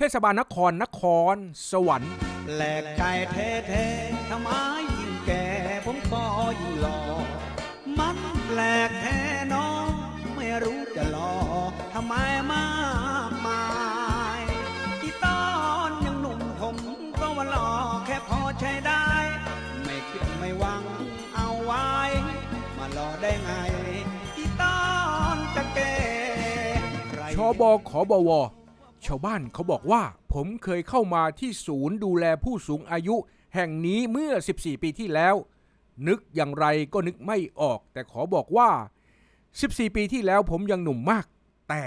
เทศบาลนครนครสวรรค์แปลกใจแท้ๆทำไมยิ่งแก่ผมก็ยิ่งหล่อมันแปลกแท้น้องไม่รู้จะหล่อทำไมมากมายที่ตอนยังหนุ่มผมก็ว่าหล่อแค่พอใช้ได้ ไม่คิดไม่หวังเอาไว้ มาหล่อได้ไงที่ตอนจะแก่ไรชบขอบว ชาวบ้านเขาบอกว่า ผมเคยเข้ามาที่ศูนย์ดูแลผู้สูงอายุ แห่งนี้เมื่อ 14 ปีที่แล้ว นึกอย่างไรก็นึกไม่ออก แต่ขอบอกว่า 14 ปีที่แล้วผมยังหนุ่มมาก แต่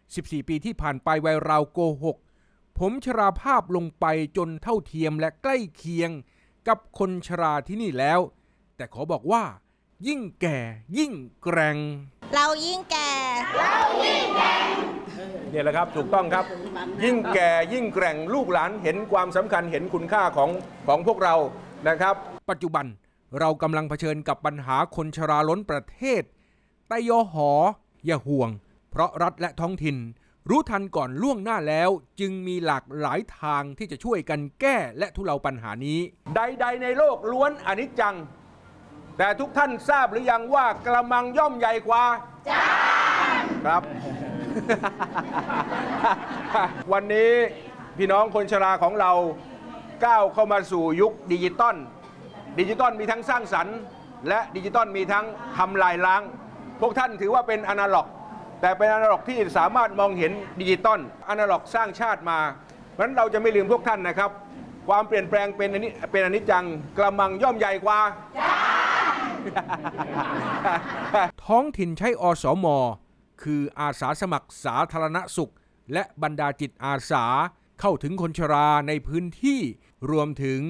14 ปีที่ผ่านไปวัยราวโกหก ผมชราภาพลงไปจนเท่าเทียมและใกล้เคียงกับคนชราที่นี่แล้ว แต่ขอบอกว่า ยิ่งแก่ยิ่งแกร่ง เรายิ่งแก่ เนี่ยแหละครับถูกต้องครับ ยิ่งแก่ยิ่งแกร่งลูกหลานเห็นความสำคัญเห็นคุณค่าของของพวกเรานะครับ ปัจจุบันเรากำลังเผชิญกับปัญหาคนชราล้นประเทศ แต่ยอหอ อย่าห่วง เพราะรัฐและท้องถิ่น รู้ทันก่อนล่วงหน้าแล้ว จึงมีหลากหลายทางที่จะช่วยกันแก้และทุเลาปัญหานี้ ใด ๆ ในโลกล้วนอนิจจัง แต่ทุกท่านทราบหรือยังว่ากระมังย่อมใหญ่กว่า จ้า ครับ วันนี้พี่น้องคนชราของเราก้าวเข้ามาสู่ยุคดิจิตอลดิจิตอลมีทั้งสร้างสรรค์ และดิจิตอลมีทั้งทำลายล้าง พวกท่านถือว่าเป็นอนาล็อก แต่เป็นอนาล็อกที่สามารถมองเห็นดิจิตอลอนาล็อกสร้างชาติมาเพราะนั้นเราจะไม่ลืมพวกท่านนะครับ ความเปลี่ยนแปลงเป็นอนิเป็นอนิจจังกระมังย่อมใหญ่กว่า ท้องถิ่นใช้อสม คืออาสาสมัครสาธารณสุข และบรรดาจิตอาสาเข้าถึงคนชราในพื้นที่รวมถึง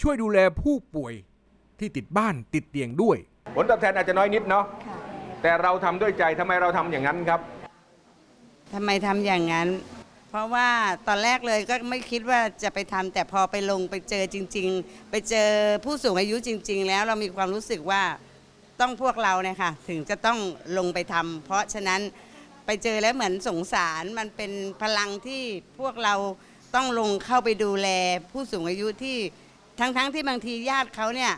ช่วยดูแลผู้ป่วยที่ติดบ้านติดเตียงด้วย ผลตอบแทนอาจจะน้อยนิดเนาะแต่เราทำด้วยใจทำไมเราทำอย่างนั้นครับทำไมทำอย่างนั้น เพราะว่าตอนแรกเลยก็ไม่คิดว่าจะไปทำแต่พอไปลงไปเจอจริง ๆ ไปเจอผู้สูงอายุจริง ๆ แล้วเรามีความรู้สึกว่า ต้องพวกเราเนี่ยค่ะถึงจะต้องลงไปทำเพราะฉะนั้นไปเจอแล้วเหมือนสงสารมันเป็นพลังที่พวกเราต้องลงเข้าไปดูแลผู้สูงอายุที่ทั้งๆที่บางทีญาติเขาเนี่ย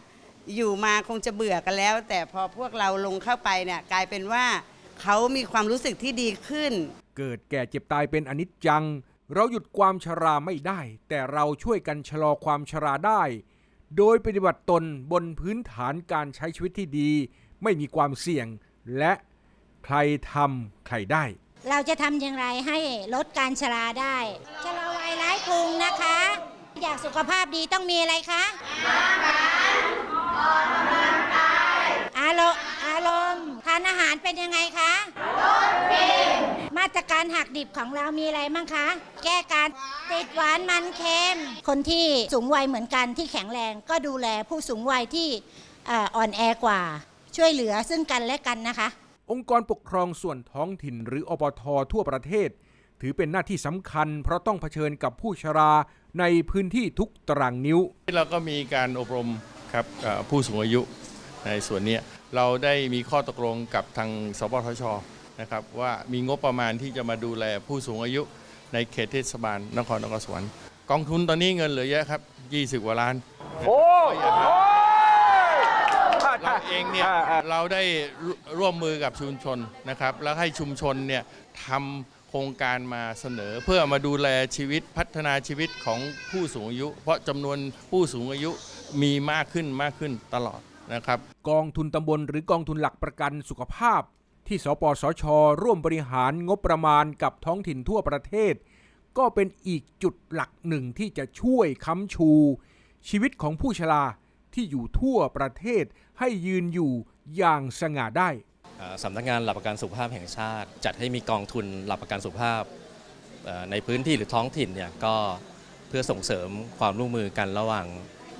อยู่มาคงจะเบื่อกันแล้ว แต่พอพวกเราลงเข้าไปเนี่ยกลายเป็นว่าเขามีความรู้สึกที่ดีขึ้น เกิดแก่เจ็บตายเป็นอนิจจัง เราหยุดความชราไม่ได้ แต่เราช่วยกันชะลอความชราได้ โดยปฏิบัติตนบนพื้นฐานการใช้ชีวิตที่ดี ไม่มีความเสี่ยง และใครทำใครได้ เราจะทำอย่างไรให้ลดการชราได้ชะลอวัยร้ายกรุงนะคะ อยากสุขภาพดีต้องมีอะไรคะอารมณ์อารมณ์ทานอาหารเป็นยังไงคะมาตรการหักดิบของเรามีอะไรบ้างคะ แก้การติดหวานมันเค็ม คนที่สูงวัยเหมือนกันที่แข็งแรงก็ดูแลผู้สูงวัยที่เอ่ออ่อนแอกว่า ช่วยเหลือซึ่งกันและกันนะคะ องค์กรปกครองส่วนท้องถิ่นหรืออปททั่วประเทศ ถือเป็นหน้าที่สำคัญ เพราะต้องเผชิญกับผู้ชราในพื้นที่ทุกตารางนิ้วเราก็มีการอบรมครับเอ่อผู้สูงอายุในส่วนเนี้ยเราได้มีข้อตกลงกับทางสปทช นะครับว่ามีงบประมาณที่จะมาดูแลผู้สูงอายุในเขตเทศบาลนครนครสวรรค์กองทุนตอนนี้เงินเหลือเยอะครับ 20กว่าล้านโอ้เราเองเนี่ยเราได้ร่ร่วมมือกับชุมชนนะครับ แล้วให้ชุมชนเนี่ยทำโครงการมาเสนอ เพื่อมาดูแลชีวิตพัฒนาชีวิตของผู้สูงอายุ เพราะจำนวนผู้สูงอายุมีมากขึ้นมากขึ้นตลอดนะครับ กองทุนตำบลหรือกองทุนหลักประกันสุขภาพ ที่สปสช ร่วมบริหารงบประมาณกับท้องถิ่นทั่วประเทศ ก็เป็นอีกจุดหลักหนึ่งที่จะช่วยค้ำชู ชีวิตของผู้ชราที่อยู่ทั่วประเทศให้ยืนอยู่อย่างสง่าได้สำนักงานหลักประกันสุขภาพแห่งชาติ จัดให้มีกองทุนหลักประกันสุขภาพในพื้นที่หรือท้องถิ่นเนี่ยก็เพื่อส่งเสริมความร่วมมือกันระหว่าง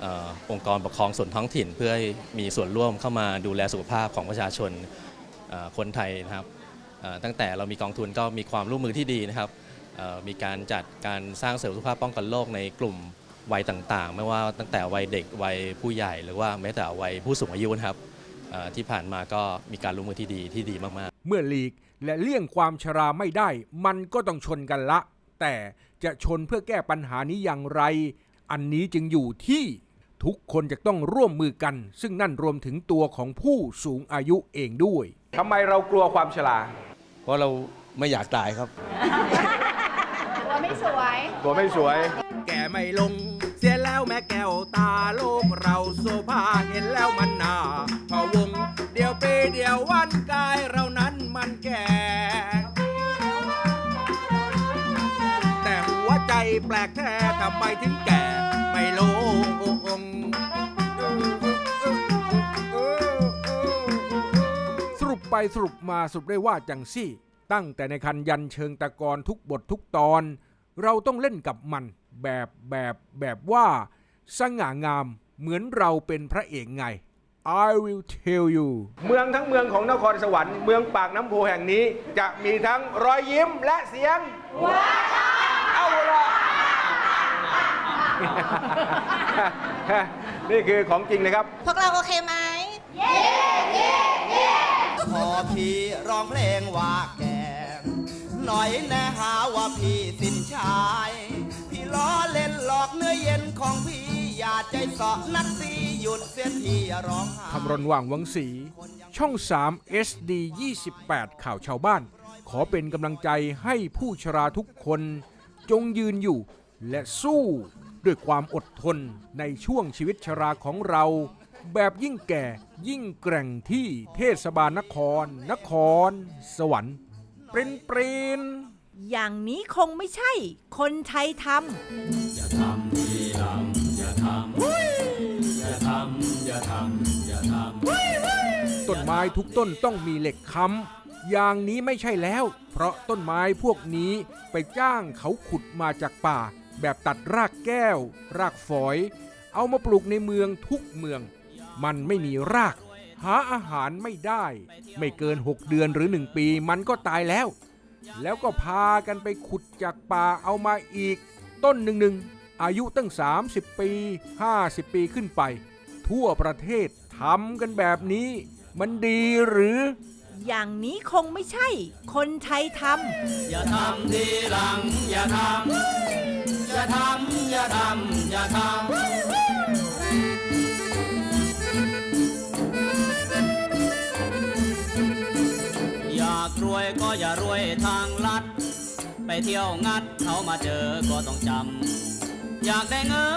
อองค์กรปกครองส่วนท้องถิ่น เพื่อมีส่วนร่วมเข้ามาดูแลสุขภาพของประชาชน คนไทยนะครับตั้งแต่เรามีกองทุนก็มีความร่วมมือที่ดีนะครับมีการจัดการสร้างเสริมสุขภาพป้องกันโรคในกลุ่มวัยต่างๆ ไม่ว่าตั้งแต่วัยเด็กวัยผู้ใหญ่ หรือว่าแม้แต่วัยผู้สูงอายุนะครับที่ผ่านมาก็มีการร่วมมือที่ดีที่ดีมากๆ เมื่อหลีกและเลี่ยงความชราไม่ได้ มันก็ต้องชนกันละ แต่จะชนเพื่อแก้ปัญหานี้อย่างไร อันนี้จึงอยู่ที่ทุกคนจะต้องร่วมมือกัน ซึ่งนั่นรวมถึงตัวของผู้สูงอายุเองด้วย ทำไมเรากลัวความชราเพราะเราไม่อยากตายครับ กลัวไม่สวยแกไม่ลง เสียแล้วแม่แก้วตาโลกเราโซภาเห็นแล้วมันหนาพะวง เดียวปีเดียววันกายเรานั้นมันแก่ แต่หัวใจแปลกแท้ทำไมถึงแก่ ไม่ลง สรุปไปสรุปมาสรุปได้ว่าจังซี่ ตั้งแต่ในคันยันเชิงตะกอนทุกบททุกตอน เราต้องเล่นกับมัน แบบแบบแบบว่า สง่างามเหมือนเราเป็นพระเอกไง I will tell you เมืองทั้งเมืองของนครสวรรค์เมืองปากน้ำโพแห่งนี้ จะมีทั้งรอยยิ้มและเสียงหัวเอาละนี่คือของจริงนะครับ พวกเราโอเคไหมพอ พี่ร้องเพลงว่าแกหน่อยแน่หาว่าพี่สินชาย พี่ล้อเล่นหลอกเนื้อเย็นของพี่อย่าใจสาะนักสีหยุดเสียทีอย่าร้องไห้คำรณว่างวังสี ช่อง 3 SD 28 ข่าวชาวบ้าน ขอเป็นกำลังใจให้ผู้ชราทุกคน จงยืนอยู่และสู้ ด้วยความอดทนในช่วงชีวิตชราของเรา แบบยิ่งแก่ ยิ่งแกร่งที่เทศบาลนคร นคร สวรรค์ปรินปรินอย่างนี้คงไม่ใช่ คนไทยทำต้นไม้ทุกต้นต้องมีเหล็กค้ำอย่างนี้ไม่ใช่แล้ว เพราะต้นไม้พวกนี้ไปจ้างเขาขุดมาจากป่า แบบตัดรากแก้ว รากฝอย เอามาปลูกในเมืองทุกเมือง มันไม่มีราก หาอาหารไม่ได้ ไม่เกิน 6 เดือนหรือ 1 ปีมันก็ตายแล้ว แล้วก็พากันไปขุดจากป่าเอามาอีก ต้นหนึ่งหนึ่งอายุตั้ง 30 ปี 50 ปีขึ้นไป ทั่วประเทศทำกันแบบนี้ มันดีหรือ อย่างนี้คงไม่ใช่ คนไทยทำอย่าทำทีหลัง อย่าทำอย่าทำอย่าทำอย่าทำ ก็อย่ารวยทางลัด ไปเที่ยวงัดเขามาเจอก็ต้องจำอยากได้เงิน